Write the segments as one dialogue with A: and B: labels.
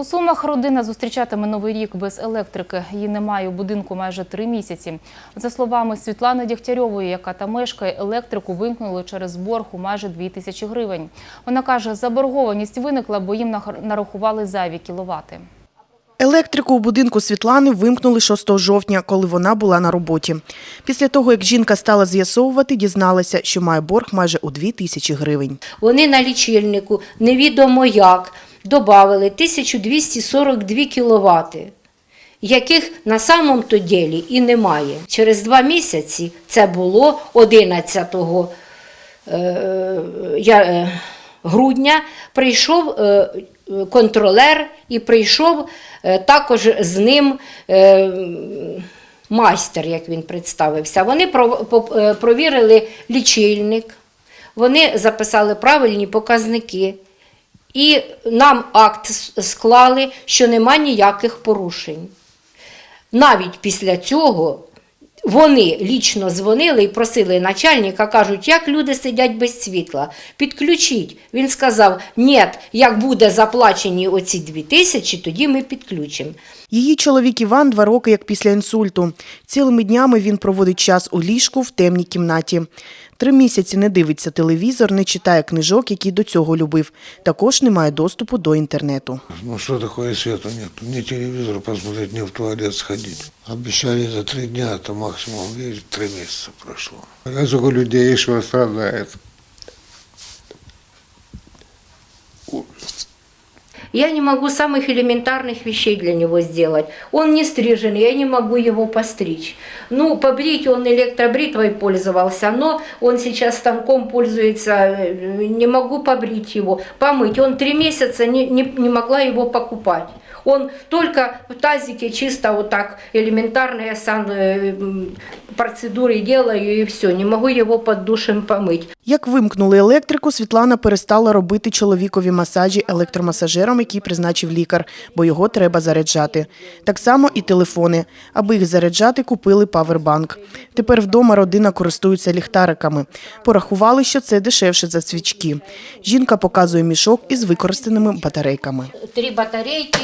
A: У Сумах родина зустрічатиме новий рік без електрики. Її немає у будинку майже три місяці. За словами Світлани Дягтярьової, яка там мешкає, електрику вимкнули через борг у майже 2 тисячі гривень. Вона каже, заборгованість виникла, бо їм нарахували зайві кіловати.
B: Електрику у будинку Світлани вимкнули 6 жовтня, коли вона була на роботі. Після того, як жінка стала з'ясовувати, дізналася, що має борг майже у 2 тисячі гривень.
C: Вони на лічильнику невідомо як додали 1242 кіловати, яких на самом то ділі і немає. Через два місяці це було 11 е, е, грудня прийшов е, контролер і прийшов також з ним. Майстер, як він представився, вони провірили лічильник, вони записали правильні показники, і нам акт склали, що нема ніяких порушень. Навіть після цього вони лічно дзвонили і просили начальника, кажуть, як люди сидять без світла, підключіть. Він сказав, ні, як буде заплачені оці дві тисячі, тоді ми підключимо.
B: Її чоловік Іван два роки як після інсульту. Цілими днями він проводить час у ліжку в темній кімнаті. Три місяці не дивиться телевізор, не читає книжок, які до цього любив. Також не має доступу до інтернету.
D: Ну що таке світу? Ні, ні телевізор посмотреть, ні в туалет сходить. Обіцяли за три дні, а то максимум, три місяці пройшло. А людей що страдает.
C: Я не могу самых элементарных вещей для него сделать. Он не стрижен, я не могу его постричь. Ну, побрить он электробритвой пользовался, но он сейчас станком пользуется, э, не могу побрить его, помыть. Он три месяца не, не, не могла его покупать. Он только в тазике чисто вот так элементарные сан, э, м, процедуры делаю и все. Не могу его под душем помыть.
B: Як вимкнули електрику, Світлана перестала робити чоловікові масажі електромасажером, який призначив лікар, бо його треба заряджати. Так само і телефони. Аби їх заряджати, купили павербанк. Тепер вдома родина користується ліхтариками. Порахували, що це дешевше за свічки. Жінка показує мішок із використаними батарейками.
C: три батарейки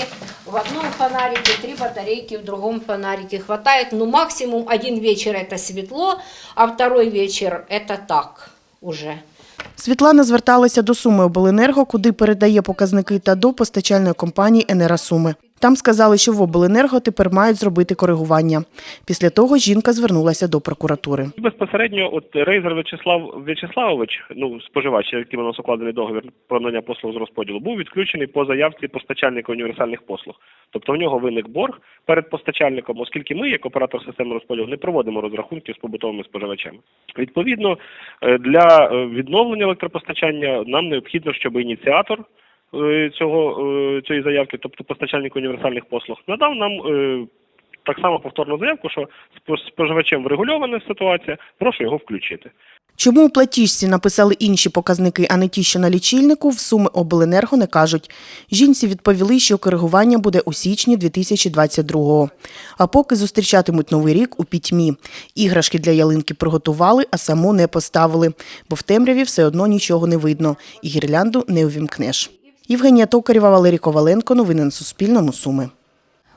C: в одном фонарике, три батарейки в другом фонарике. Хватает, ну, максимум один вечер это светло, а второй вечер это так уже.
B: Світлана зверталася до Суми Обленерго, куди передає показники та до постачальної компанії «Енера Суми». Там сказали, що в Обленерго тепер мають зробити коригування. Після того жінка звернулася до прокуратури.
E: Безпосередньо, от Рейзер В'ячеслав В'ячеславович, ну споживач, яким у нас укладений договір про надання послуг з розподілу, був відключений по заявці постачальника універсальних послуг. Тобто в нього виник борг перед постачальником, оскільки ми, як оператор системи розподілу, не проводимо розрахунків з побутовими споживачами. Відповідно, е, для е, відновлення електропостачання нам необхідно, щоб ініціатор цього е, цієї заявки, тобто постачальник універсальних послуг, надав нам. е, Так само повторну заявку, що з споживачем врегульована ситуація, прошу його включити.
B: Чому у платіжці написали інші показники, а не ті, що на лічильнику, в Суми Обленерго не кажуть. Жінці відповіли, що коригування буде у січні 2022-го. А поки зустрічатимуть новий рік у пітьмі. Іграшки для ялинки приготували, а саму не поставили, бо в темряві все одно нічого не видно, і гірлянду не увімкнеш. Євгенія Токарєва, Валерій Коваленко. Новини на Суспільному. Суми.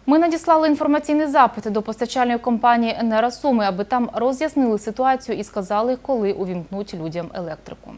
A: Ми надіслали інформаційний запит до постачальної компанії «Енера Суми», аби там роз'яснили ситуацію і сказали, коли увімкнуть людям електрику.